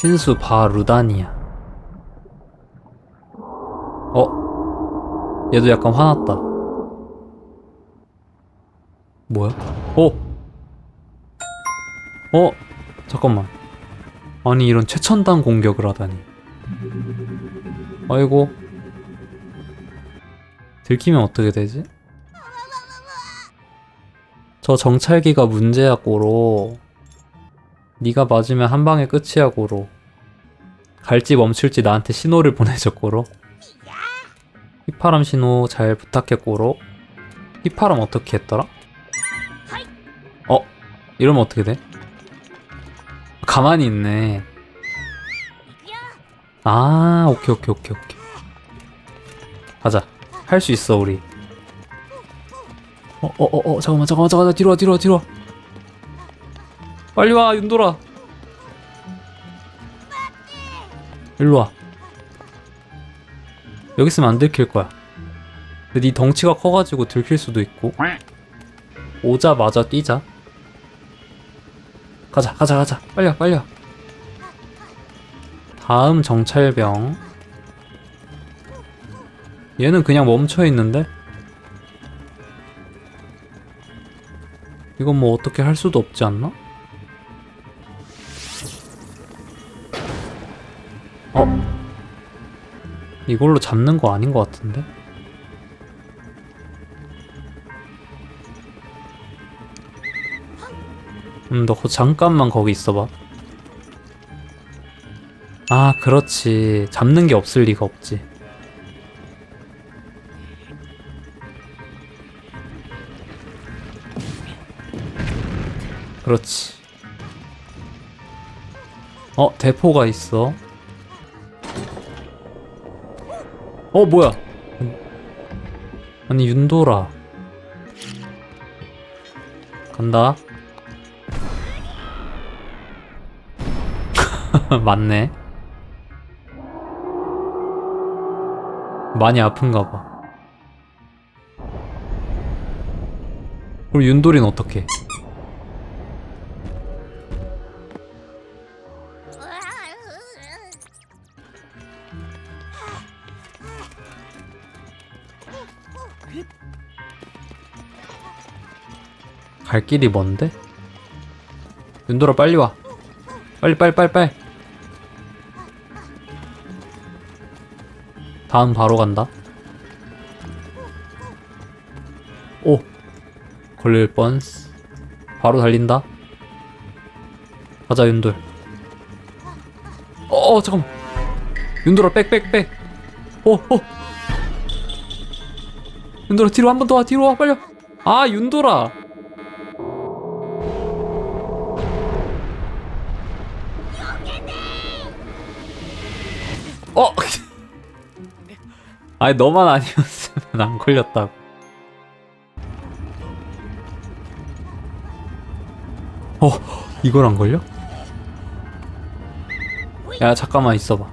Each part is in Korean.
신수 바 루다니아. 어? 얘도 약간 화났다. 뭐야? 어? 어? 잠깐만. 아니 이런 최첨단 공격을 하다니. 아이고. 들키면 어떻게 되지? 저 정찰기가 문제야 꼬로. 네가 맞으면 한 방에 끝이야 꼬로. 갈지 멈출지 나한테 신호를 보내줘 꼬로. 휘파람 신호 잘 부탁해 꼬로. 휘파람 어떻게 했더라? 어? 이러면 어떻게 돼? 가만히 있네. 아, 오케이, 오케이, 오케이, 오케이. 가자. 할 수 있어, 우리. 어, 어, 어, 어, 잠깐만, 잠깐만, 잠깐만, 뒤로 와, 뒤로 와, 뒤로 와. 빨리 와, 윤돌아. 일로 와. 여기 있으면 안 들킬 거야. 근데 네 덩치가 커가지고 들킬 수도 있고. 오자마자 뛰자. 가자, 가자, 가자. 빨리 와. 다음 정찰병. 얘는 그냥 멈춰 있는데? 이건 뭐 어떻게 할 수도 없지 않나? 이걸로 잡는 거 아닌 것 같은데? 음, 너 거- 잠깐만 거기 있어봐. 아, 그렇지. 잡는 게 없을 리가 없지. 그렇지. 어, 대포가 있어. 어, 뭐야? 아니, 윤도라. 간다. 맞네. 많이 아픈가 봐. 그럼 윤돌이는 어떻게? 갈 길이 먼데? 윤돌아 빨리 와. 빨리 빨리 빨리 빨리. 다음 바로 간다. 오 걸릴 뻔. 바로 달린다. 가자 윤돌. 어, 어 잠깐. 윤돌아 빽빽빽. 오 오. 윤돌아 뒤로 한 번 더 와 뒤로 와 빨리. 와. 아 윤돌아. 어. 아니 너만 아니었으면 안 걸렸다고. 어, 이걸 안 걸려? 야, 잠깐만 있어봐.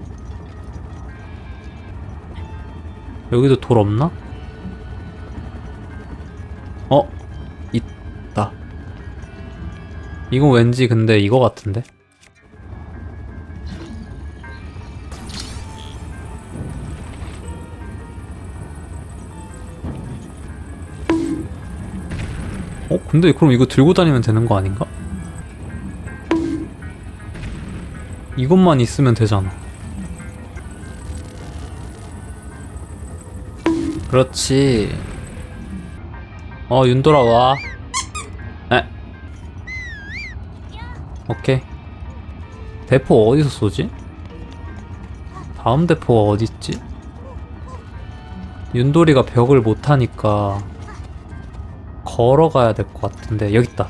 여기도 돌 없나? 이건 왠지 근데 이거 같은데? 어? 근데 그럼 이거 들고 다니면 되는 거 아닌가? 이것만 있으면 되잖아. 그렇지. 어, 윤돌아 와. 오케이. 대포 어디서 쏘지? 다음 대포가 어딨지? 윤돌이가 벽을 못하니까 걸어가야 될 것 같은데 여기 있다.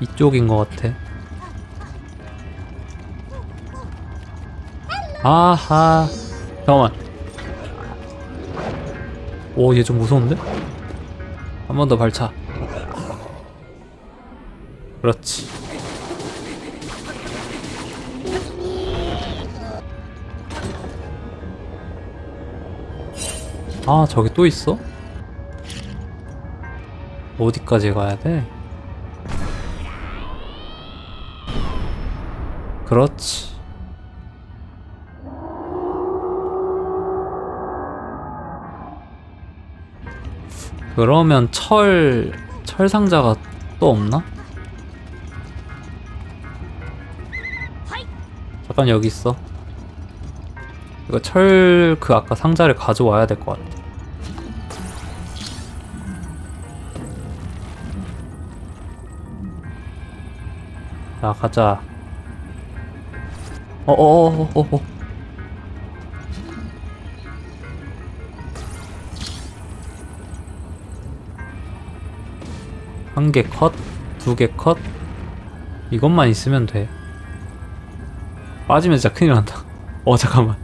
이쪽인 것 같아. 아하. 잠깐만. 오, 얘 좀 무서운데? 한 번 더 발차 그렇지 아 저기 또 있어? 어디까지 가야 돼? 그렇지 그러면 철, 철 상자가 또 없나? 잠깐 여기 있어. 이거 철 그 아까 상자를 가져와야 될 것 같아. 자 가자. 어어어어어. 한 개 컷, 두 개 컷. 이것만 있으면 돼. 빠지면 진짜 큰일 난다. 어 잠깐만.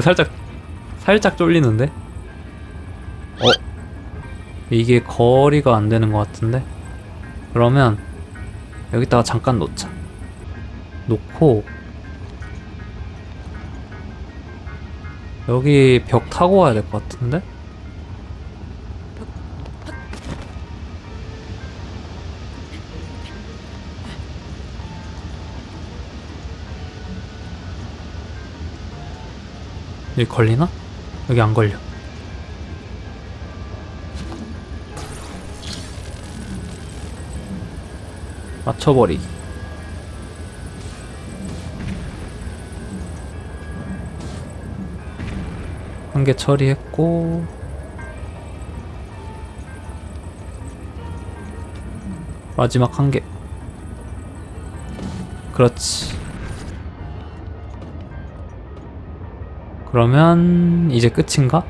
살짝 살짝 쫄리는데? 어? 이게 거리가 안 되는 것 같은데? 그러면 여기다가 잠깐 놓자. 놓고 여기 벽 타고 와야 될 것 같은데? 여기 걸리나? 여기 안 걸려. 맞춰버리기. 한 개 처리했고 마지막 한 개. 그렇지. 그러면 이제 끝인가?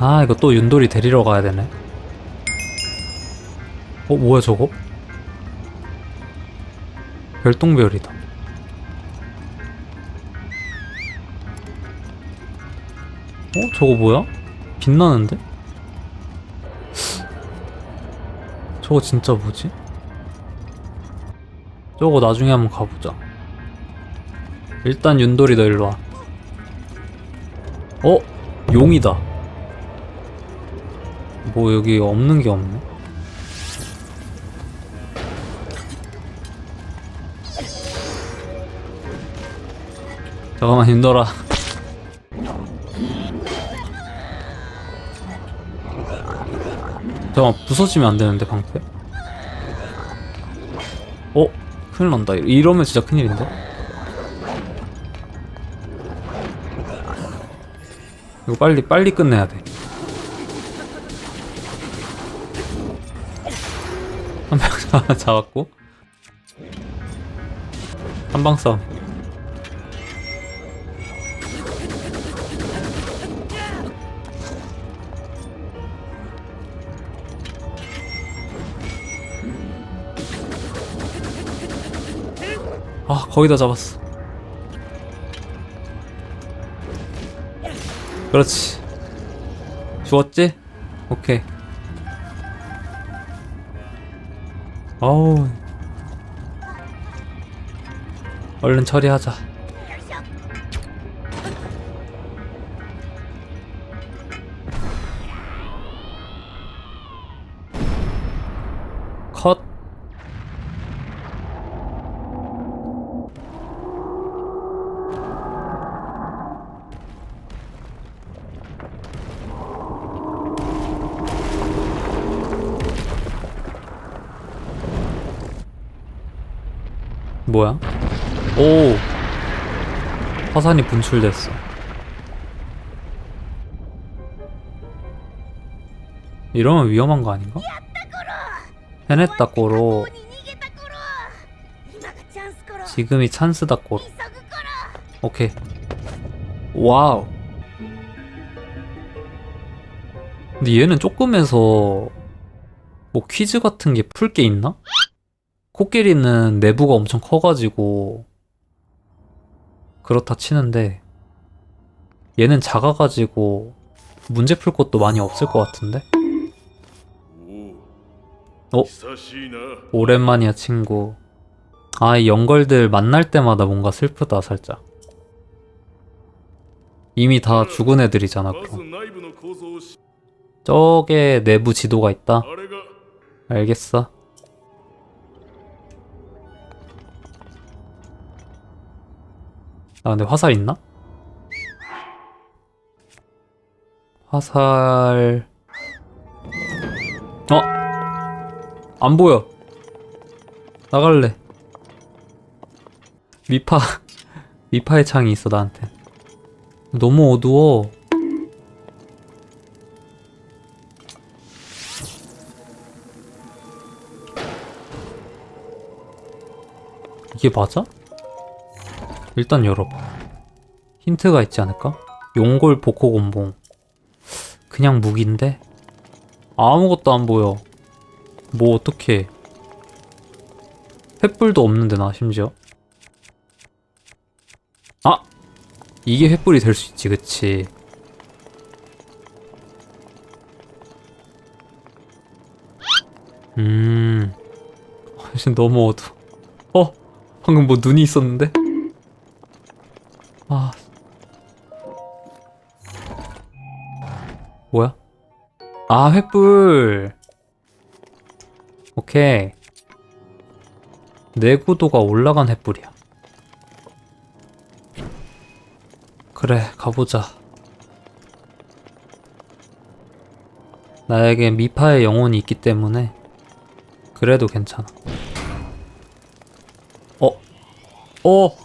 아 이거 또 윤돌이 데리러 가야 되네. 어 뭐야 저거? 별똥별이다. 어 저거 뭐야? 빛나는데? 저거 진짜 뭐지? 저거 나중에 한번 가보자. 일단 윤돌이 너 일로 와. 어? 용이다. 뭐 여기 없는 게 없네. 잠깐만 윤돌아. 잠깐만 부서지면 안 되는데 방패. 어? 큰일 난다. 이러면 진짜 큰일인데? 이거 빨리 빨리 끝내야 돼. 한명 잡았고 한 방 싸움. 아 거의 다 잡았어. 그렇지. 죽었지? 오케이. 어우. 얼른 처리하자. 뭐야? 오! 화산이 분출됐어. 이러면 위험한 거 아닌가? 해냈다 꼬로. 지금이 찬스다 꼬로. 오케이. 와우. 근데 얘는 조금에서 뭐 퀴즈 같은 게 풀 게 있나? 코끼리는 내부가 엄청 커가지고 그렇다 치는데 얘는 작아가지고 문제 풀 것도 많이 없을 것 같은데? 어? 오랜만이야 친구. 아 이 연걸들 만날 때마다 뭔가 슬프다 살짝. 이미 다 죽은 애들이잖아 그럼. 저게 내부 지도가 있다? 알겠어. 나 근데 화살 있나? 화살 어? 안 보여 나갈래 미파 미파의 창이 있어 나한테 너무 어두워 이게 맞아? 일단 열어봐 힌트가 있지 않을까? 용골 복호곤봉 그냥 무기인데? 아무것도 안 보여 뭐 어떡해 횃불도 없는데 나 심지어 아! 이게 횃불이 될 수 있지 그치 음 너무 어두워 어? 방금 뭐 눈이 있었는데? 아 횃불. 오케이. 내구도가 올라간 횃불이야. 그래 가보자. 나에게 미파의 영혼이 있기 때문에 그래도 괜찮아. 어? 어?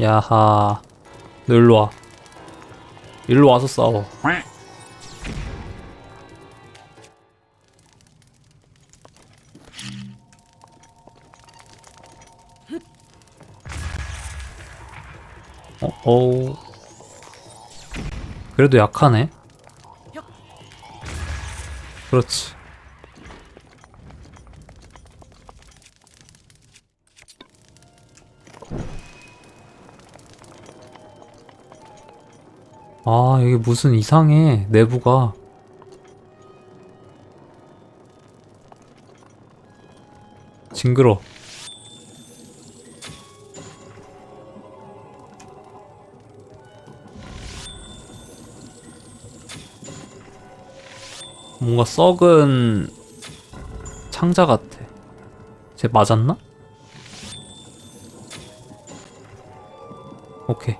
야하. 너 일로 와. 일로 와서 싸워 어, 어. 그래도 약하네. 그렇지. 아, 여기 무슨 이상해. 내부가. 징그러. 뭔가 썩은 창자 같아. 쟤 맞았나? 오케이.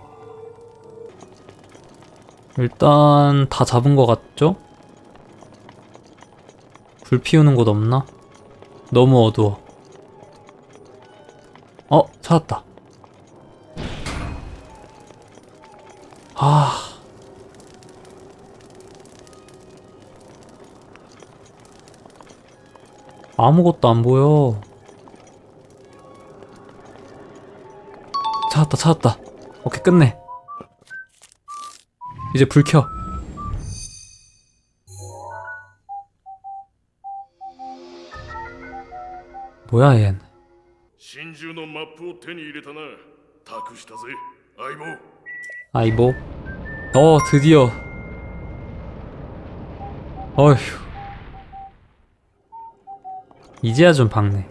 일단 다 잡은 것 같죠? 불 피우는 곳 없나? 너무 어두워. 어, 찾았다. 아. 아무것도 안 보여. 찾았다, 찾았다. 오케이, 끝내. 이제 불 켜. 뭐야, 얜. 真珠のマップを手に入れたな託したぜ相棒 아이보. 어, 드디어. 어휴. 이제야 좀 박네.